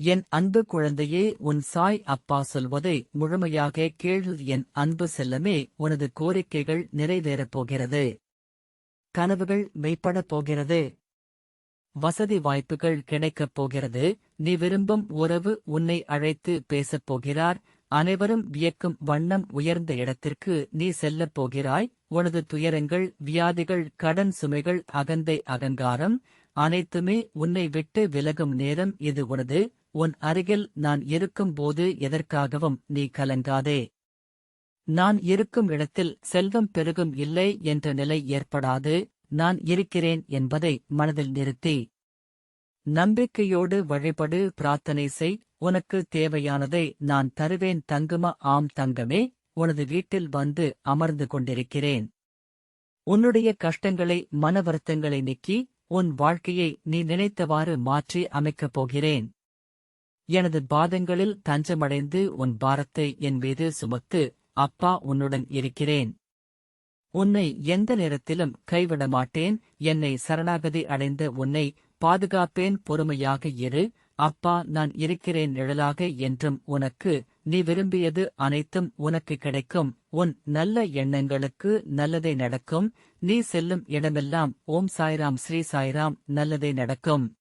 என் அன்பு குழந்தையே உன் சாய் அப்பா சொல்வதை முழுமையாக கேளு. என் அன்பு செல்லமே உனது கோரிக்கைகள் நிறைவேறப் போகிறது. கனவுகள் மெய்ப்படப் போகிறது. வசதி வாய்ப்புகள் கிடைக்கப் போகிறது. நீ விரும்பும் உறவு உன்னை அழைத்து பேசப் போகிறார். அனைவரும் வியக்கும் வண்ணம் உயர்ந்த இடத்திற்கு நீ செல்லப் போகிறாய். உனது துயரங்கள் வியாதிகள் கடன் சுமைகள் அகந்தை அகங்காரம் அனைத்துமே உன்னை விட்டு விலகும் நேரம் இது உனது. உன் அருகில் நான் இருக்கும்போது எதற்காகவும் நீ கலங்காதே. நான் இருக்கும் இடத்தில் செல்வம் பெருகும் இல்லை என்ற நிலை ஏற்படாது நான் இருக்கிறேன் என்பதை மனதில் நிறுத்தி. நம்பிக்கையோடு வழிபடு பிரார்த்தனை செய் உனக்கு தேவையானதை நான் தருவேன் தங்குமா? ஆம் தங்கமே உனது வீட்டில் வந்து அமர்ந்து கொண்டிருக்கிறேன். உன்னுடைய கஷ்டங்களை மன வருத்தங்களை நீக்கி உன் வாழ்க்கையை நீ நினைத்தவாறு மாற்றி அமைக்கப் போகிறேன். எனது பாதங்களில் தஞ்சமடைந்து உன் பாரத்தை என் மீது சுமத்து அப்பா உன்னுடன் இருக்கிறேன். உன்னை எந்த நேரத்திலும் கைவிட மாட்டேன் என்னை சரணாகதி அடைந்த உன்னை பாதுகாப்பேன். பொறுமையாக இரு. அப்பா நான் இருக்கிறேன் நிழலாக என்றும் உனக்கு நீ விரும்பியது அனைத்தும் உனக்கு கிடைக்கும். உன் நல்ல எண்ணங்களுக்கு நல்லதே நடக்கும். நீ செல்லும் இடமெல்லாம் ஓம் சாய்ராம் ஸ்ரீ சாய்ராம் நல்லதே நடக்கும்.